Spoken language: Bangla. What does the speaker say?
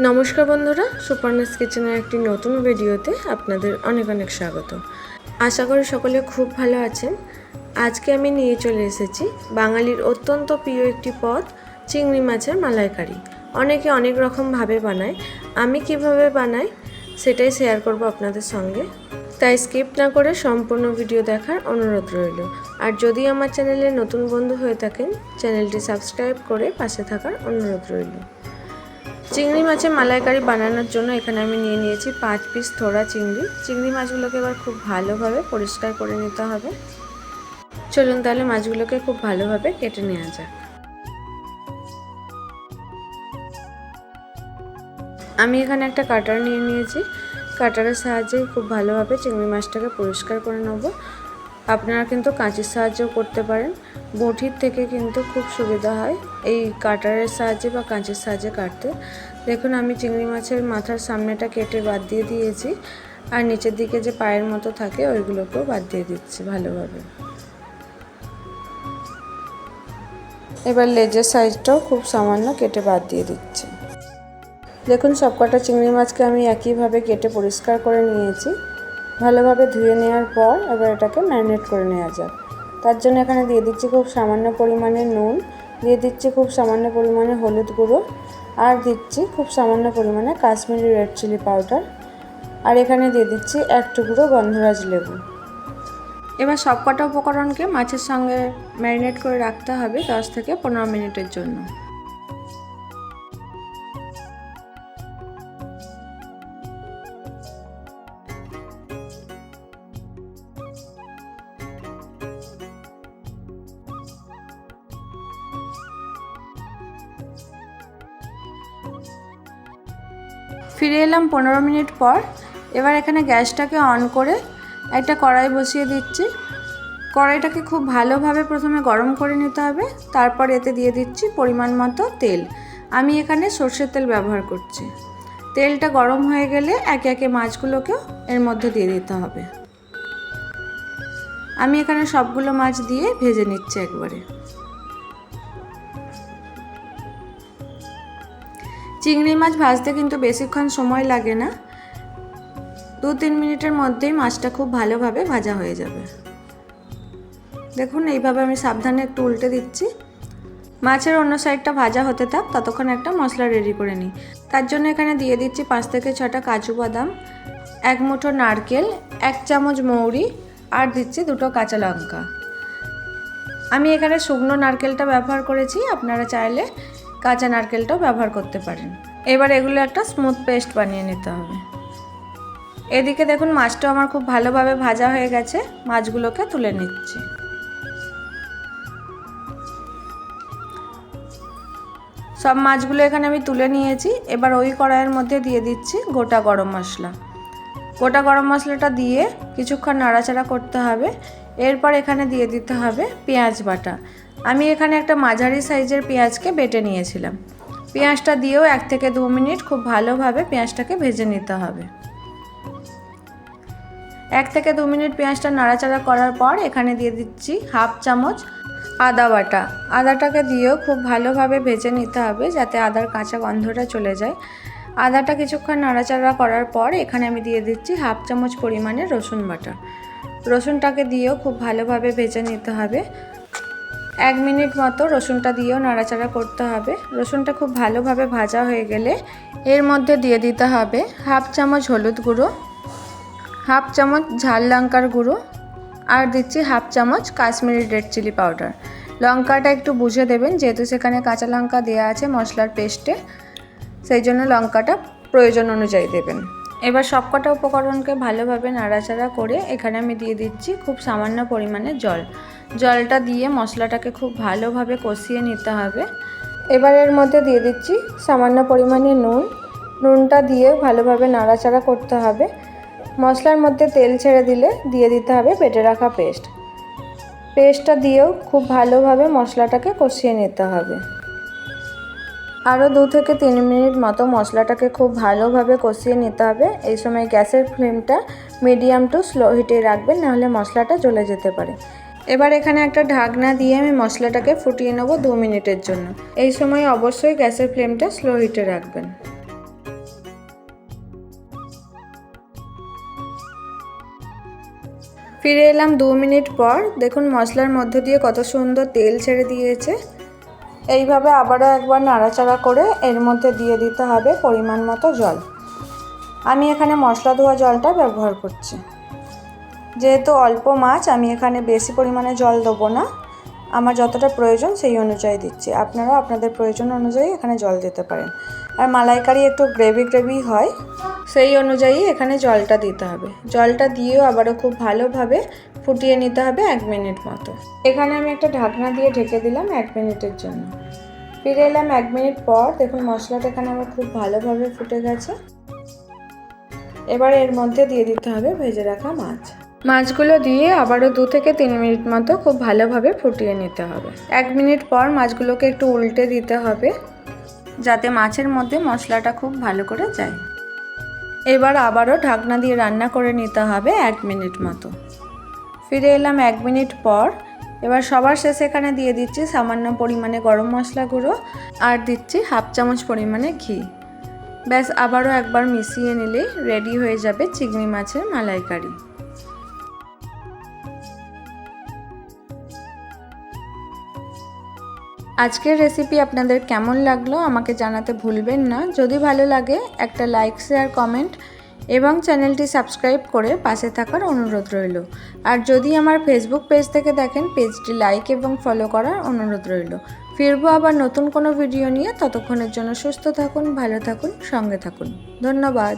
নমস্কার বন্ধুরা সুপারনেস কিচেনের একটি নতুন ভিডিওতে আপনাদের অনেক অনেক স্বাগত। আশা করি সকলে খুব ভালো আছেন। আজকে আমি নিয়ে চলে এসেছি বাঙালির অত্যন্ত প্রিয় একটি পদ, চিংড়ি মাছের মালাইকারি। অনেকে অনেক রকমভাবে বানায়, আমি কীভাবে বানাই সেটাই শেয়ার করব আপনাদের সঙ্গে। তাই স্কিপ না করে সম্পূর্ণ ভিডিও দেখার অনুরোধ রইল। আর যদি আমার চ্যানেলে নতুন বন্ধু হয়ে থাকেন চ্যানেলটি সাবস্ক্রাইব করে পাশে থাকার অনুরোধ রইল। চিংড়ি মাছের মালাইকারি বানানোর জন্য এখানে আমি নিয়ে নিয়েছি পাঁচ পিস থোড়া চিংড়ি। চিংড়ি মাছগুলোকে এবার খুব ভালোভাবে পরিষ্কার করে নিতে হবে। চলুন তাহলে মাছগুলোকে খুব ভালোভাবে কেটে নেওয়া যাক। আমি এখানে একটা কাটার নিয়ে নিয়েছি। কাটারের সাহায্যে খুব ভালোভাবে চিংড়ি মাছটাকে পরিষ্কার করে নেব। আপনারা কিন্তু কাঁচির সাহায্যেও করতে পারেন। বটির থেকে কিন্তু খুব সুবিধা হয় এই কাটারের সাহায্যে বা কাঁচির সাহায্যে কাটতে। দেখুন, আমি চিংড়ি মাছের মাথার সামনেটা কেটে বাদ দিয়ে দিয়েছি আর নিচের দিকে যে পায়ের মতো থাকে ওইগুলোকেও বাদ দিয়ে দিচ্ছি ভালোভাবে। এবার লেজের সাইজটাও খুব সামান্য কেটে বাদ দিয়ে দিচ্ছি। দেখুন, সবকটা চিংড়ি মাছকে আমি একইভাবে কেটে পরিষ্কার করে নিয়েছি। ভালোভাবে ধুয়ে নেওয়ার পর এবার এটাকে ম্যারিনেট করে নেওয়া যাক। তার জন্য এখানে দিয়ে দিচ্ছি খুব সামান্য পরিমাণে নুন, দিয়ে দিচ্ছি খুব সামান্য পরিমাণে হলুদ গুঁড়ো, আর দিচ্ছি খুব সামান্য পরিমাণে কাশ্মীরি রেড চিলি পাউডার, আর এখানে দিয়ে দিচ্ছি এক টুকরো গন্ধরাজ লেবু। এবার সবকটা উপকরণকে মাছের সঙ্গে ম্যারিনেট করে রাখতে হবে দশ থেকে পনেরো মিনিটের জন্য। ফিরে এলাম পনেরো মিনিট পর। এবার এখানে গ্যাসটাকে অন করে একটা কড়াই বসিয়ে দিচ্ছি। কড়াইটাকে খুব ভালোভাবে প্রথমে গরম করে নিতে হবে, তারপর এতে দিয়ে দিচ্ছি পরিমাণ মতো তেল। আমি এখানে সর্ষের তেল ব্যবহার করছি। তেলটা গরম হয়ে গেলে একে একে মাছগুলোকেও এর মধ্যে দিয়ে দিতে হবে। আমি এখানে সবগুলো মাছ দিয়ে ভেজে নিচ্ছি একবারে। চিংড়ি মাছ ভাজতে কিন্তু বেশিক্ষণ সময় লাগে না। দু তিন মিনিটের মধ্যেই মাছটা খুব ভালোভাবে ভাজা হয়ে যাবে। দেখুন, এইভাবে আমি সাবধানে একটু উল্টে দিচ্ছি। মাছের অন্য সাইডটা ভাজা হতে থাক, ততক্ষণ একটা মশলা রেডি করে নিই। তার জন্য এখানে দিয়ে দিচ্ছি পাঁচ থেকে ছটা কাজু বাদাম, এক মুঠো নারকেল, এক চামচ মৌরি আর দিচ্ছি দুটো কাঁচা লঙ্কা। আমি এখানে শুকনো নারকেলটা ব্যবহার করেছি, আপনারা চাইলে কাঁচা নারকেলটাও ব্যবহার করতে পারেন। এবার এগুলো একটা স্মুথ পেস্ট বানিয়ে নিতে হবে। এদিকে দেখুন, মাছটা আমার খুব ভালোভাবে ভাজা হয়ে গেছে। মাছগুলোকে তুলে নিচ্ছি। সব মাছগুলো এখানে আমি তুলে নিয়েছি। এবার ওই কড়াইয়ের মধ্যে দিয়ে দিচ্ছি গোটা গরম মশলা। গোটা গরম মশলাটা দিয়ে কিছুক্ষণ নাড়াচাড়া করতে হবে। এরপর এখানে দিয়ে দিতে হবে পেঁয়াজ বাটা। আমি এখানে একটা মাঝারি সাইজের পেঁয়াজকে বেটে নিয়েছিলাম। পেঁয়াজটা দিয়েও এক থেকে দু মিনিট খুব ভালোভাবে পেঁয়াজটাকে ভেজে নিতে হবে। এক থেকে দু মিনিট পেঁয়াজটা নাড়াচাড়া করার পর এখানে দিয়ে দিচ্ছি হাফ চামচ আদা বাটা। আদাটাকে দিয়েও খুব ভালোভাবে ভেজে নিতে হবে যাতে আদার কাঁচা গন্ধটা চলে যায়। আদাটা কিছুক্ষণ নাড়াচাড়া করার পর এখানে আমি দিয়ে দিচ্ছি হাফ চামচ পরিমাণে রসুন বাটা। রসুনটাকে দিয়েও খুব ভালোভাবে ভেজে নিতে হবে। এক মিনিট মতো রসুনটা দিয়েও নাড়াচাড়া করতে হবে। রসুনটা খুব ভালোভাবে ভাজা হয়ে গেলে এর মধ্যে দিয়ে দিতে হবে হাফ চামচ হলুদ গুঁড়ো, হাফ চামচ ঝাল লঙ্কার গুঁড়ো আর দিচ্ছি হাফ চামচ কাশ্মীরি রেড চিলি পাউডার। লঙ্কাটা একটু বুঝে দেবেন, যেহেতু সেখানে কাঁচা লঙ্কা দেওয়া আছে মশলার পেস্টে, সেই জন্য লঙ্কাটা প্রয়োজন অনুযায়ী দেবেন। এবার সবকটা উপকরণকে ভালোভাবে নাড়াচাড়া করে এখানে আমি দিয়ে দিচ্ছি খুব সামান্য পরিমাণে জল। জলটা দিয়ে মশলাটাকে খুব ভালোভাবে কষিয়ে নিতে হবে। এবার এর মধ্যে দিয়ে দিচ্ছি সামান্য পরিমাণে নুন। নুনটা দিয়ে ভালোভাবে নাড়াচাড়া করতে হবে। মশলার মধ্যে তেল ছেড়ে দিলে দিয়ে দিতে হবে বেটে রাখা পেস্ট। পেস্টটা দিয়েও খুব ভালোভাবে মশলাটাকে কষিয়ে নিতে হবে। আরও দু থেকে তিন মিনিট মতো মশলাটাকে খুব ভালোভাবে কষিয়ে নিতে হবে। এই সময় গ্যাসের ফ্লেমটা মিডিয়াম টু স্লো হিটে রাখবেন, নাহলে মশলাটা জ্বলে যেতে পারে। এবার এখানে একটা ঢাকনা দিয়ে আমি মশলাটাকে ফুটিয়ে নেব দু মিনিটের জন্য। এই সময় অবশ্যই গ্যাসের ফ্লেমটা স্লো হিটে রাখবেন। ফিরে এলাম দু মিনিট পর। দেখুন মশলার মধ্যে দিয়ে কত সুন্দর তেল ছেড়ে দিয়েছে। এইভাবে আবারও একবার নাড়াচাড়া করে এর মধ্যে দিয়ে দিতে হবে পরিমাণ মতো জল। আমি এখানে মশলা ধোয়া জলটা ব্যবহার করছি। যেহেতু অল্প মাছ, আমি এখানে বেশি পরিমাণে জল দেবো না। আমার যতটা প্রয়োজন সেই অনুযায়ী দিচ্ছি। আপনারাও আপনাদের প্রয়োজন অনুযায়ী এখানে জল দিতে পারেন। আর মালাইকারি একটু গ্রেভি গ্রেভি হয়। সেই অনুযায়ী এখানে জলটা দিতে হবে। জলটা দিয়েও আবারও খুব ভালোভাবে ফুটিয়ে নিতে হবে এক মিনিট মতো। এখানে আমি একটা ঢাকনা দিয়ে ঢেকে দিলাম এক মিনিটের জন্য। ফিরে এলাম এক মিনিট পর, দেখুন মশলাটা এখানে আমার খুব ভালোভাবে ফুটে গেছে। এবার এর মধ্যে দিয়ে দিতে হবে ভেজে রাখা মাছ। মাছগুলো দিয়ে আবারও দু থেকে তিন মিনিট মতো খুব ভালোভাবে ফুটিয়ে নিতে হবে। এক মিনিট পর মাছগুলোকে একটু উল্টে দিতে হবে, যাতে মাছের মধ্যে মশলাটা খুব ভালো করে যায়। এবার আবারও ঢাকনা দিয়ে রান্না করে নিতে হবে এক মিনিট মতো। ফিরে এলাম এক মিনিট পর। এবার সবার শেষে এখানে দিয়ে দিচ্ছি সামান্য পরিমাণে গরম মশলা গুঁড়ো আর দিচ্ছি হাফ চামচ পরিমাণে ঘি। ব্যাস, আবারও একবার মিশিয়ে নিলেই রেডি হয়ে যাবে চিংড়ি মাছের মালাইকারি। আজকের রেসিপি আপনাদের কেমন লাগল আমাকে জানাতে ভুলবেন না। যদি ভালো লাগে, একটা লাইক শেয়ার কমেন্ট এবং চ্যানেলটি সাবস্ক্রাইব করে পাশে থাকার অনুরোধ রইল। আর যদি আমার ফেসবুক পেজ থেকে দেখেন পেজটি লাইক এবং ফলো করার অনুরোধ রইল। ফিরবো আবার নতুন কোনো ভিডিও নিয়ে। ততক্ষণের জন্য সুস্থ থাকুন, ভালো থাকুন, সঙ্গে থাকুন। ধন্যবাদ।